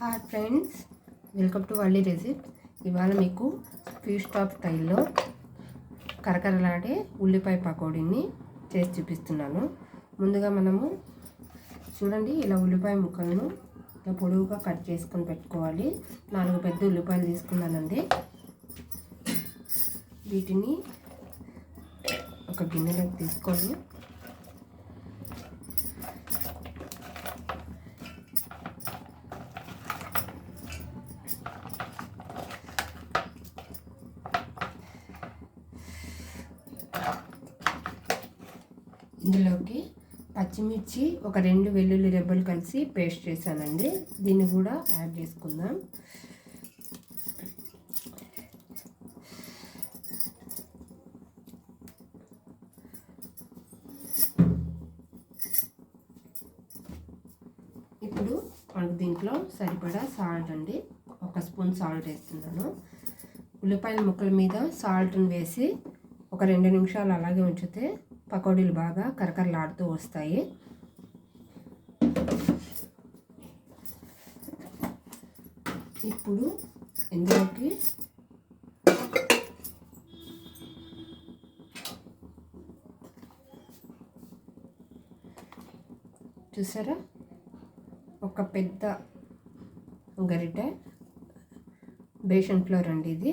Hi friends welcome to Valli recipe ఇవాళ మీకు fees stop స్టైల్లో కరకరలాడే ఉల్లిపాయ పకోడీని చేసి చూపిస్తున్నాను. ముందుగా మనము చూడండి ఇలా ఉల్లిపాయ ముక్కలను ఇలా పొడవుగా కట్ చేసుకొని పెట్టుకోవాలి. నాలుగు పెద్ద ఉల్లిపాయలు తీసుకున్నానండి. వీటిని ఒక గిన్నెలోకి తీసుకొని ఇందులోకి పచ్చిమిర్చి ఒక రెండు వెల్లుల్లి రెబ్బలు కలిసి పేస్ట్ చేశానండి. దీన్ని కూడా యాడ్ చేసుకుందాం. ఇప్పుడు మనకు దీంట్లో సరిపడా సాల్ట్ అండి. ఒక స్పూన్ సాల్ట్ వేస్తున్నాను. ఉల్లిపాయల ముక్కల మీద సాల్ట్ని వేసి ఒక రెండు నిమిషాలు అలాగే ఉంచితే పకోడీలు బాగా కరకరలాడుతూ వస్తాయి. ఇప్పుడు ఇందులోకి చూసారా? ఒక పెద్ద గరిటె బేషన్ ఫ్లోర్ అండి ఇది.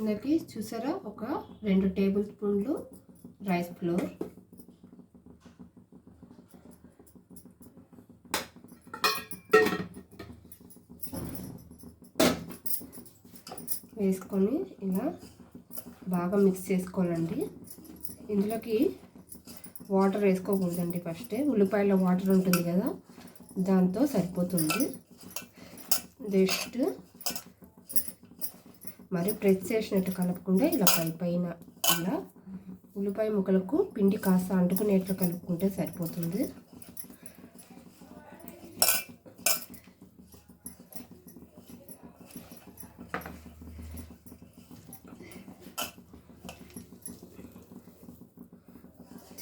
ఇందులోకి చూసారా? ఒక రెండు టేబుల్ స్పూన్లు రైస్ ఫ్లోర్. వేసుకొని ఇలా బాగా మిక్స్ చేసుకోవాలండి. ఇందులోకి వాటర్ వేసుకోకూడదండి ఫస్టే. ఉల్లిపాయలో వాటర్ ఉంటుంది కదా దాంతో సరిపోతుంది. జస్ట్ మరి ప్రెస్ చేసినట్టు కలుపుకుంటే ఇలా పై పైన ఇలా ఉల్లిపాయ ముక్కలకు పిండి కాస్త అంటుకునేట్లు కలుపుకుంటే సరిపోతుంది.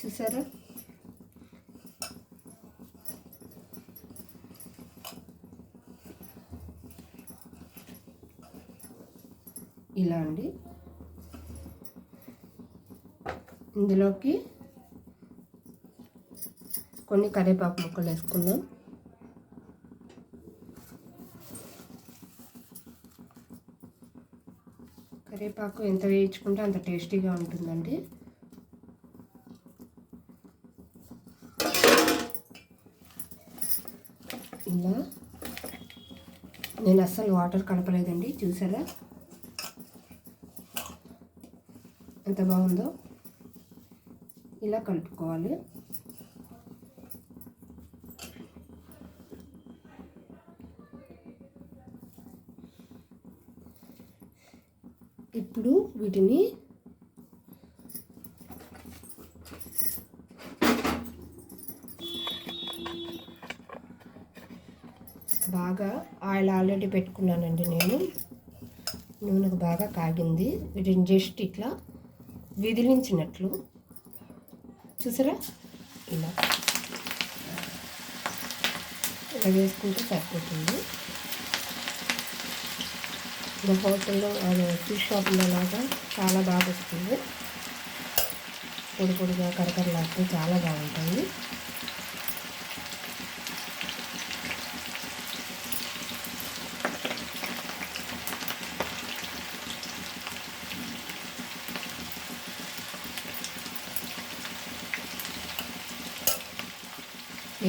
చూసారా? ఇలా అండి. ఇందులోకి కొన్ని కరివేపాకు ముక్కలు వేసుకుందాం. కరివేపాకు ఎంత వేయించుకుంటే అంత టేస్టీగా ఉంటుందండి. ఇలా. నేను అస్సలు వాటర్ కలపలేదండి చూసారా? ఎంత బాగుందో ఇలా కలుపుకోవాలి. ఇప్పుడు వీటిని బాగా ఆయిల్ ఆల్రెడీ పెట్టుకున్నానండి నేను. నూనెకు బాగా కాగింది. వీటిని జస్ట్ ఇట్లా విదిలించినట్లు. చూసారా? ఇలా. ఇలా వేసుకుంటే సరిపోతుంది. ఇలా హోటల్లో అదే ఫిష్ షాప్లో లాగా చాలా బాగా వస్తుంది. పొడి పొడిగా కరకరలాడితే చాలా బాగుంటుంది.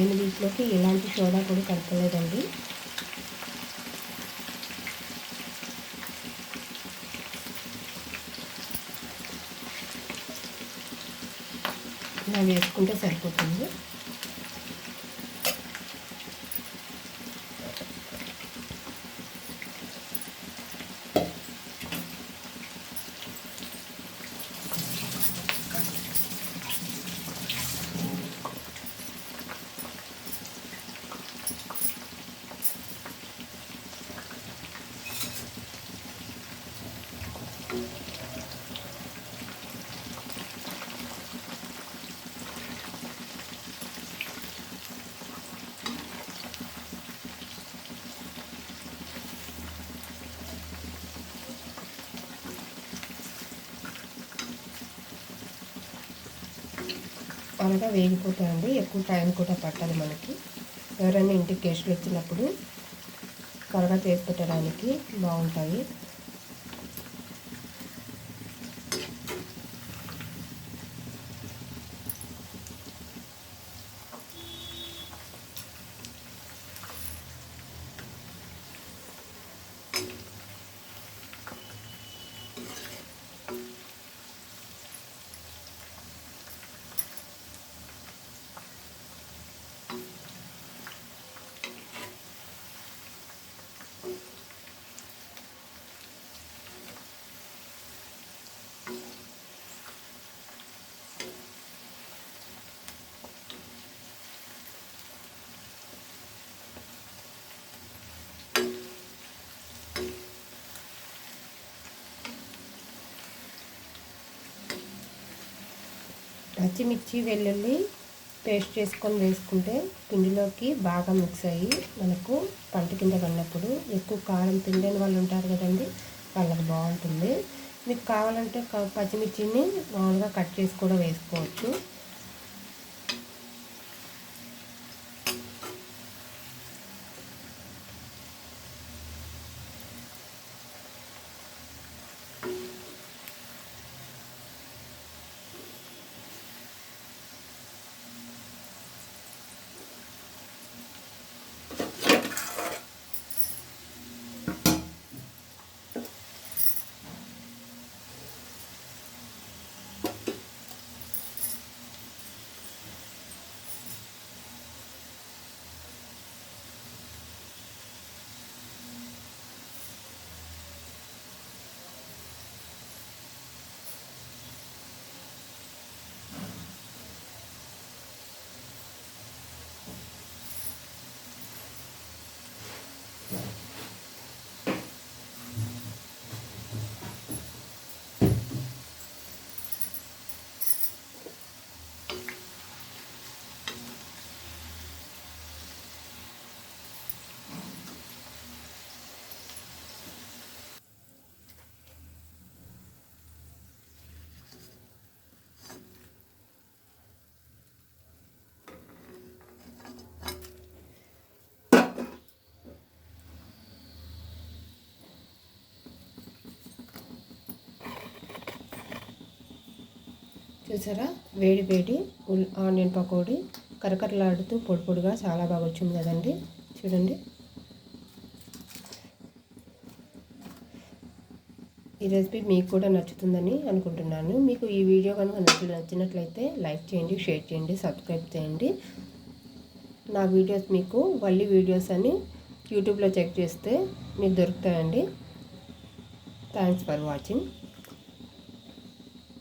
నేను దీంట్లోకి ఎలాంటి సోడా కూడా కలపలేదండి. ఇలా వేసుకుంటే సరిపోతుంది. త్వరగా వేగిపోతాయండి. ఎక్కువ టైం కూడా పట్టదు మనకి. ఎవరైనా ఇంటికి గెస్ట్లు వచ్చినప్పుడు త్వరగా చేసి పెట్టడానికి బాగుంటాయి. పచ్చిమిర్చి వెల్లుల్లి పేస్ట్ చేసుకొని వేసుకుంటే పిండిలోకి బాగా మిక్స్ అయ్యి మనకు పంట కింద పడినప్పుడు ఎక్కువ కారం తిండని వాళ్ళు ఉంటారు కదండి వాళ్ళకి బాగుంటుంది. మీకు కావాలంటే పచ్చిమిర్చిని మామూలుగా కట్ చేసి కూడా వేసుకోవచ్చు. చూసారా? వేడి వేడి ఆనియన్ పకోడీ కరకరలాడుతూ పొడి పొడిగా చాలా బాగా వచ్చింది కదండి. చూడండి. ఈ రెసిపీ మీకు కూడా నచ్చుతుందని అనుకుంటున్నాను. మీకు ఈ వీడియో కనుక నచ్చినట్లయితే లైక్ చేయండి షేర్ చేయండి సబ్స్క్రైబ్ చేయండి. నా వీడియోస్ మీకు వల్లి వీడియోస్ అని యూట్యూబ్లో చెక్ చేస్తే మీకు దొరుకుతాయండి. Thanks for watching.